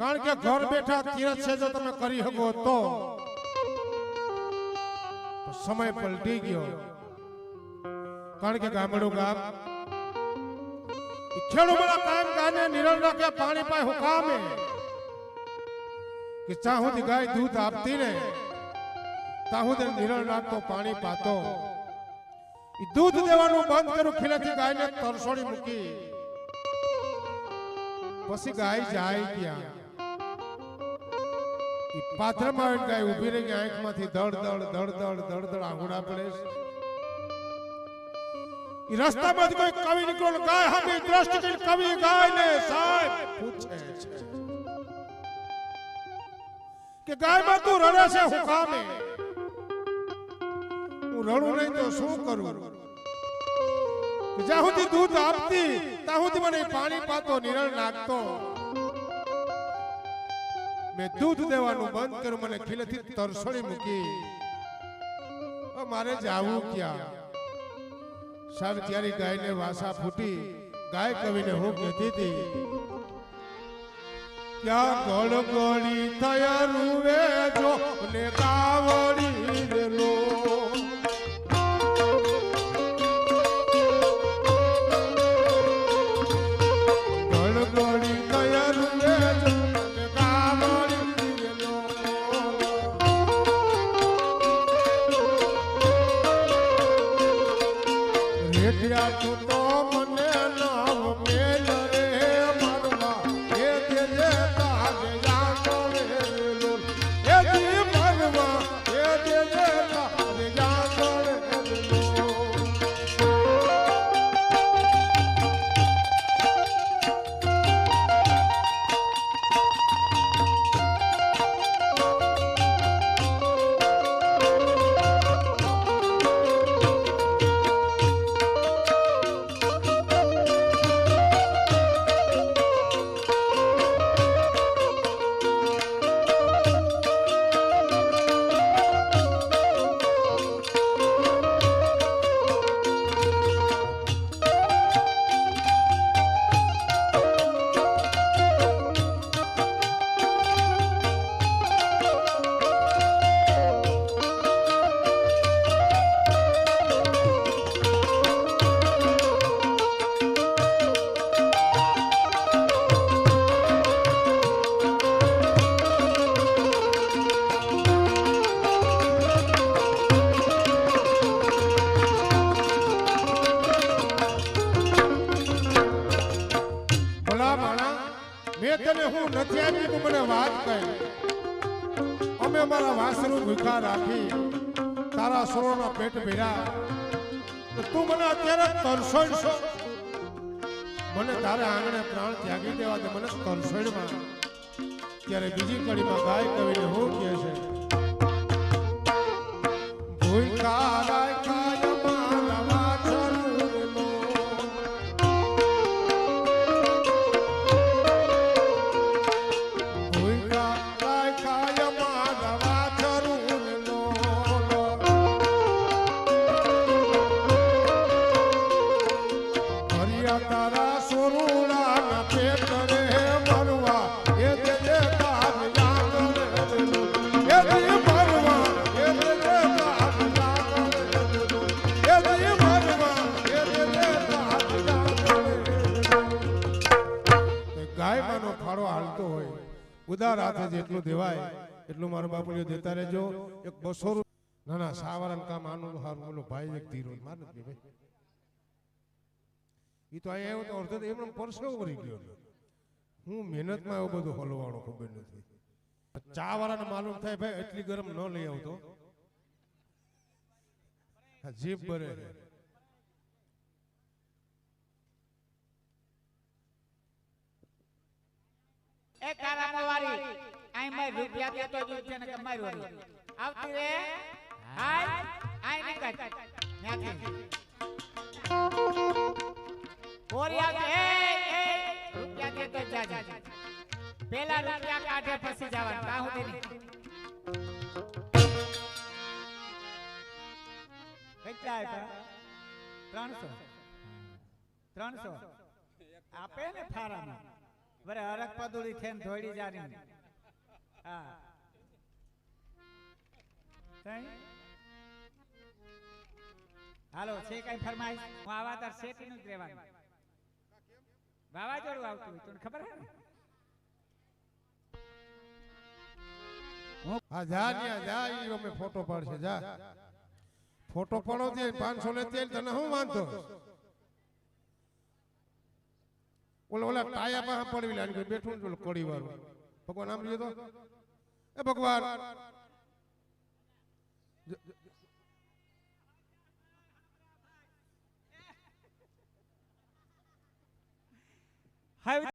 કારણ કે ઘર બેઠા તીરથ છે જો તમે કરી શકો તો. સમય પલટી ગયો. કારણ કે ગામડું ગામ ખેડૂત કામ ગાને નિરણ રાખે, પાણી પાય હુકામે. કે ચાહું ગાય દૂધ આપતી ને તાહું તેને નિરણ રાખતો, પાણી પાતો. દૂધ દેવાનું બંધ કર્યું ખીલેથી ગાયને તરસોડી મૂકી. પછી ગાય જાય ક્યાં? પાથરમાં આવીને ગાય ઊભી રહી ગઈ આંખમાંથી ધડ ધડ ધડ ધડ ધડ ધડ આંગુડા પડે રસ્તામાંથી કોઈ કવિ નીકળો ગાય હામી દ્રષ્ટિ કરીને કવિ ગાયને સાહેબ પૂછે છે. કે ગાયમાં તું રડે છે હું કામે? હું રડું નહીં તો શું કરું? જ્યાં સુધી દૂધ આપતી ત્યાં સુધી મને પાણી પાતો નિરણ નાખતો. મેં દૂધ દેવાનું બંધ કર્યું, મને ખીલેથી તરસોડી મૂકી. મારે જાવું ક્યાં? સાહેબ, ત્યારે ગાયને વાસા ફૂટી, ગાય કવિને હું કહેતી હતી ક્યાં ગળગળી થયા રૂવે જો ને કાવડી રેલો રેઠિયા તું હું નથી આપી તું મને વાત કહી અમે મારા વાસરું ભૂખા રાખી, તારા સરોના પેટ ભર્યા. તો મને અત્યારે તરસોડશો મને તારે આંગણે પ્રાણ ત્યાગી દેવા દે, મને તરસોડમાં ત્યારે બીજી કડીમાં ગાય કવિને હું કહે છે ફાળો હાલતો હોય. ઉદાર હાથે જેટલું દેવાય, એટલું મારા બાપુજીઓ દેતા રહેજો. એક બસો ના ના સાવરણ કામ આનું બોલો ભાઈ એક ધીરો માર નથી ભાઈ. એ તો અહીંયા આવ્યો તો અડધો એમનો પરસેવો કરી ગયો? હું મહેનતમાં એવું બધું હલવાનું ખબર નથી. ચા વાળાને માલુમ થાય ભાઈ, એટલી ગરમ ન લઈ આવતો. જીભ ભરે. એ કારામવારી આઈ મે રૂપિયા દેતો જ છે ને કે મારી વાળી આવતી રે? હાય. આઈ નીકળ ન્યાથી. ઓરી આવતી એ એ, રૂપિયા દેતો જ જાજે પેલા રૂપિયા કાઢે પછી જવાનું. કાહું તેની કેટલા આપ્યા ત્રણસો. ત્રણસો. આપે ને ફારામાં. બરે હરક પદુડી થઈને ધોડી જારી હાલો, છે કઈ ફરમાઈશ? હું આવા તાર શેઠી નું જ રહેવાનું. વાવાઝોડું આવતું તને ખબર હે? હા જા ન્યા જા, ઈ અમે ફોટો પાડશે, જા. ફોટો પાડો તે 500 લેતી તને હું વાંધો? ઓલા ઓલા ટાયા પાસે પડવી લાગે બેઠું ઓલું કડી વાળું ભગવાન, આમ જોયો તો? એ ભગવાન. હવે